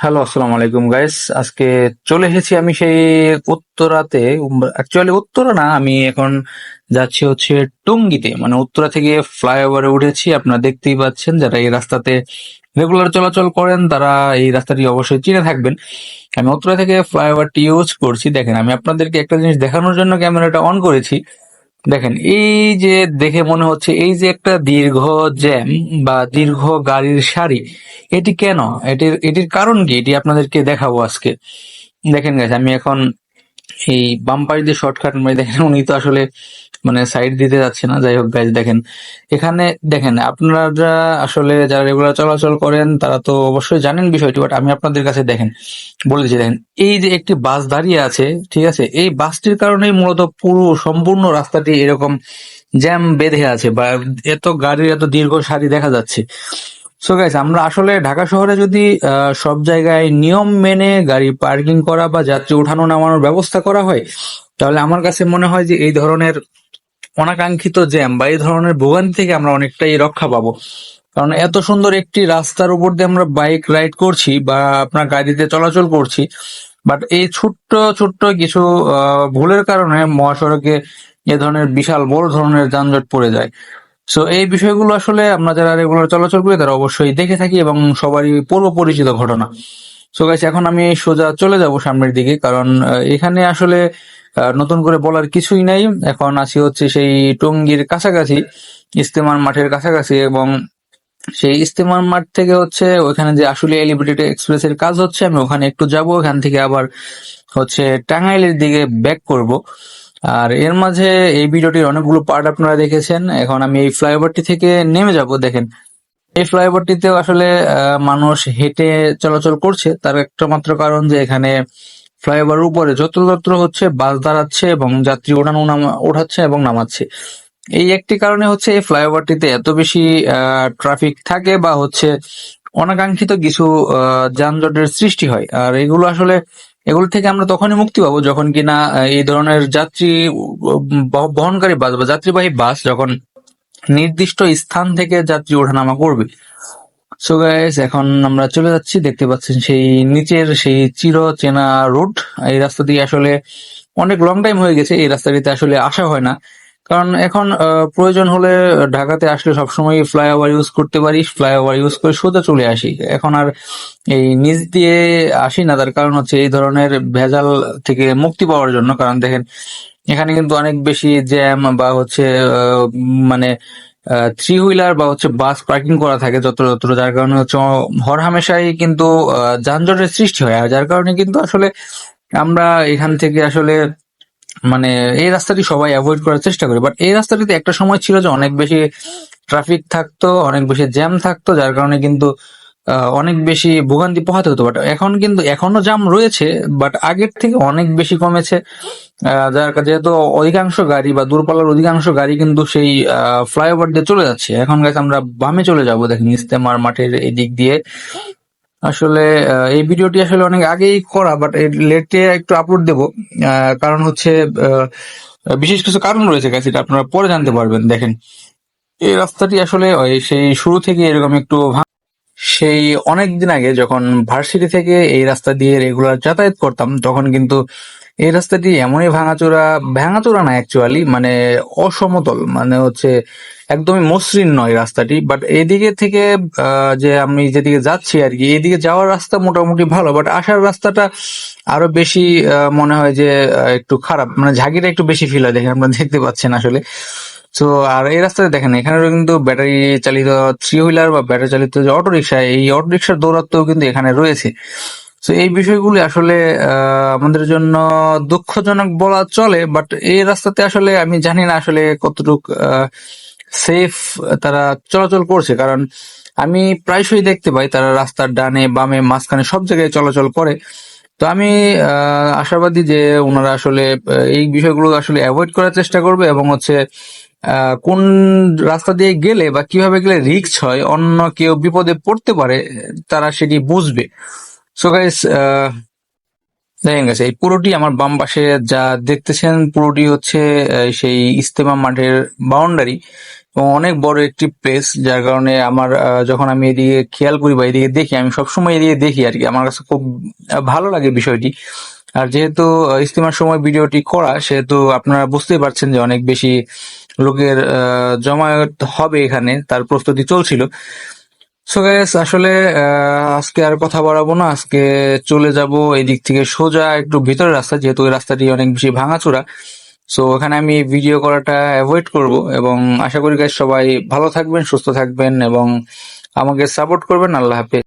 Hello আসসালামু আলাইকুম guys আজকে চলে এসেছি আমি সেই উত্তরাতে। অ্যাকচুয়ালি উত্তরা না, আমি এখন যাচ্ছি হচ্ছে টুঙ্গিতে। মানে উত্তরা থেকে ফ্লাইওভারে উঠেছি। আপনারা দেখতেই পাচ্ছেন যারা এই রাস্তাতে রেগুলার চলাচল করেন, তারা এই রাস্তাটি অবশ্যই চিনে থাকবেন। আমি উত্তরা থেকে ফ্লাইওভারটি ইউজ করছি। দেখেন, আমি আপনাদেরকে একটা জিনিস দেখানোর জন্য ক্যামেরাটা অন করেছি। দেখেন, এই যে দেখে মনে হচ্ছে, এই যে একটা দীর্ঘ জ্যাম বা দীর্ঘ গাড়ির সারি, এটি কেন? এটির এটির কারণ কি? এটি আপনাদেরকে দেখাবো আজকে। দেখেন গেছে আমি এখন এই বাম্পারি দিয়ে শর্টকাট মানে দেখেন, উনি তো আসলে মানে সাইড দিতে যাচ্ছে না। যাই হোক গাছ দেখেন। এখানে দেখেন, আপনারা আসলে যারা রেগুলার চলাচল করেন, তারা তো অবশ্যই জানেন বিষয়টি বাট আমি আপনাদের কাছে দেখেন, বলে দিচ্ছি, দেখেন, এই যে একটি বাস দাঁড়িয়ে আছে, ঠিক আছে, এই বাসটির কারণেই মূলত পুরো সম্পূর্ণ রাস্তাটি এরকম জ্যাম বেঁধে আছে বা এত গাড়ির এত দীর্ঘ সারি দেখা যাচ্ছে। সো গাইস আমরা আসলে ঢাকা শহরে যদি সব জায়গায় নিয়ম মেনে গাড়ি পার্কিং করা বা যাত্রী উঠানো নামানোর ব্যবস্থা করা হয়, তাহলে আমার কাছে মনে হয় যে এই ধরনের অনাকাঙ্ক্ষিত জ্যাম বা এই ধরনের ভোগান্তি থেকে আমরা অনেকটাই রক্ষা পাবো। কারণ এত সুন্দর একটি রাস্তার উপর দিয়ে আমরা বাইক রাইড করছি বা আপনার গাড়িতে চলাচল করছি, বাট এই ছোট্ট ছোট্ট কিছু ভুলের কারণে মহাসড়কে এ ধরনের বিশাল, বড় ধরনের যানজট পড়ে যায়। সো এই বিষয়গুলো আসলে আমরা যারা রেগুলার চলাচল করি, তারা অবশ্যই দেখে থাকি এবং সবারই পূর্ব পরিচিত ঘটনা। সো গাইস এখন আমি সোজা চলে যাব সামনের দিকে, কারণ এখানে আসলে নতুন করে বলার কিছুই নাই। এখন আছি হচ্ছে সেই টঙ্গীর কাছাকাছি, ইস্তেমার মাঠের কাছাকাছি এবং সেই ইস্তেমার মাঠ থেকে হচ্ছে ওখানে যে আসলে এলিভেটেড এক্সপ্রেস এর কাজ হচ্ছে, আমি ওখানে একটু যাব, ওখান থেকে আবার হচ্ছে টাঙ্গাইলের দিকে ব্যাক করব। আর এর মাঝে এই ভিডিওটির অনেকগুলো পার্ট আপনারা দেখেছেন, এখন আমি এই ফ্লাইওভারটি থেকে নেমে যাব, দেখেন। এই ফ্লাইওভারটিতেও আসলে মানুষ হেঁটে চলাচল করছে, তার একটা মাত্র কারণ যে এখানে ফ্লাইওভারের উপরে যত্রতত্র হচ্ছে, বাস দাঁড়াচ্ছে এবং যাত্রী ওঠানো ওঠাচ্ছে এবং নামাচ্ছে। এই একটি কারণে হচ্ছে এই ফ্লাইওভারটিতে এত বেশি ট্রাফিক থাকে বা হচ্ছে অনাকাঙ্ক্ষিত কিছু যানজটের সৃষ্টি হয়। আর এগুলো আসলে, এগুলো থেকে আমরা তখনই মুক্তি পাবো যখন কিনা এই ধরনের যাত্রী বহ- বহনকারী বাস বা যাত্রীবাহী বাস যখন নির্দিষ্ট স্থান থেকে যাত্রী ওঠানামা করবে। সো গাইস এখন আমরা চলে যাচ্ছি, দেখতে পাচ্ছেন সেই নিচের সেই চির চেনা রুট এই রাস্তা দিয়ে আসলে অনেক লং টাইম হয়ে গেছে, এই রাস্তাটিতে আসলে আসা হয় না। কারণ এখন প্রয়োজন হলে ঢাকাতে আসলে সবসময় ফ্লাইওভার ইউজ করতে পারি ফ্লাইওভার ইউজ করে সোজা চলে আসি। এখন আর এই নিচ দিয়ে আসি না, তার কারণ হচ্ছে এই ধরনের ভেজাল থেকে মুক্তি পাওয়ার জন্য। কারণ দেখেন, এখানে কিন্তু অনেক বেশি জ্যাম বা হচ্ছে মানে থ্রি হুইলার বা হচ্ছে বাস পার্কিং করা থাকে যত্র যত্র যার কারণে হচ্ছে হর হামেশাই কিন্তু যানজটের সৃষ্টি হয়। আর যার কারণে কিন্তু আসলে আমরা এখান থেকে আসলে মানে এই রাস্তাটি সবাই অ্যাভয়েড করার চেষ্টা করি। বাট এই রাস্তাটিতে একটা সময় ছিল যে অনেক বেশি ট্রাফিক থাকতো, অনেক বেশি জ্যাম থাকতো, যার কারণে কিন্তু অনেক বেশি ভোগান্তি পোহাতে হতো বাট এখন কিন্তু, এখনও জাম রয়েছে বাট আগের থেকে অনেক বেশি কমেছে। যার যেহেতু অধিকাংশ গাড়ি বা দূরপাল্লার অধিকাংশ গাড়ি কিন্তু সেই ফ্লাইওভার দিয়ে চলে যাচ্ছে। এখন গাছ আমরা বামে চলে যাব, দেখেন ইস্তেমার মাঠের এই দিক দিয়ে। আসলে এই ভিডিওটি আসলে অনেক আগেই করা বাট লেটে একটু আপলোড দেব। কারণ হচ্ছে বিশেষ কিছু কারণ রয়েছে গাছ এটা আপনারা পরে জানতে পারবেন, দেখেন। এই রাস্তাটি আসলে সেই শুরু থেকে এরকম একটু সেই অনেক দিন আগে যখন ভার্সিটি থেকে এই রাস্তা দিয়ে রেগুলার যাতায়াত করতাম, তখন কিন্তু এই রাস্তাটি এমনই ভাঙাচোরা ভাঙাচোরা না অ্যাকচুয়ালি মানে অসমতল মানে হচ্ছে একদমই মসৃণ নয় রাস্তাটি। বাট এদিকে থেকে যে আমি যেদিকে যাচ্ছি আর কি, এদিকে যাওয়ার রাস্তা মোটামুটি ভালো বাট আসার রাস্তাটা আরও বেশি মনে হয় যে একটু খারাপ মানে ঝাঁকিটা একটু বেশি ফিল হয় দেখেন আপনারা দেখতে পাচ্ছেন আসলে। তো আর এই রাস্তাতে দেখেন এখানেও কিন্তু ব্যাটারি চালিত থ্রি হুইলার বা ব্যাটারি চালিত যে অটো রিক্সা এই অটো রিক্সার দৌরাত্ম্যও কিন্তু এখানে রয়েছে। তো এই বিষয়গুলি আসলে আমাদের জন্য দুঃখজনক বলা চলে বাট এই রাস্তাতে আসলে আমি জানি না আসলে কতটুক সেফ তারা চলাচল করছে। কারণ আমি প্রায়শই দেখতে পাই তারা রাস্তার ডানে, বামে, মাঝখানে সব জায়গায় চলাচল করে। তো আমি আশাবাদী যে ওনারা আসলে এই বিষয়গুলো আসলে অ্যাভয়েড করার চেষ্টা করবে এবং হচ্ছে কোন রাস্তা দিয়ে গেলে বা কীভাবে গেলে রিস্ক হয় অন্য কেউ বিপদে পড়তে পারে তারা সেটি বুঝবে। সো গাইস দেখেন গেছে এই পুরোটি আমার বাম পাশে যা দেখতেছেন পুরোটি হচ্ছে সেই ইস্তেমা মাঠের বাউন্ডারি এবং অনেক বড় একটি প্লেস যার কারণে আমার যখন আমি এদিকে খেয়াল করি বা এদিকে দেখি আমি সবসময় এদিকে দেখি আর কি। আমার কাছে খুব ভালো লাগে বিষয়টি। আর যেহেতু আহ, ইজতেমার সময় ভিডিওটি করা সেহেতু আপনারা বুঝতেই পারছেন যে অনেক বেশি লোকের জমায়েত হবে এখানে, তার প্রস্তুতি চলছিল। সো গাইস আসলে আজকে আর কথা বাড়াবো না, আজকে চলে যাব এদিক থেকে সোজা একটু ভিতরের রাস্তা, যেহেতু ওই রাস্তাটি অনেক বেশি ভাঙাচোরা। সো ওখানে আমি ভিডিও করাটা অ্যাভয়েড করব, এবং আশা করি গাইস সবাই ভালো থাকবেন, সুস্থ থাকবেন, এবং আমাকে সাপোর্ট করবেন। আল্লাহ হাফেজ।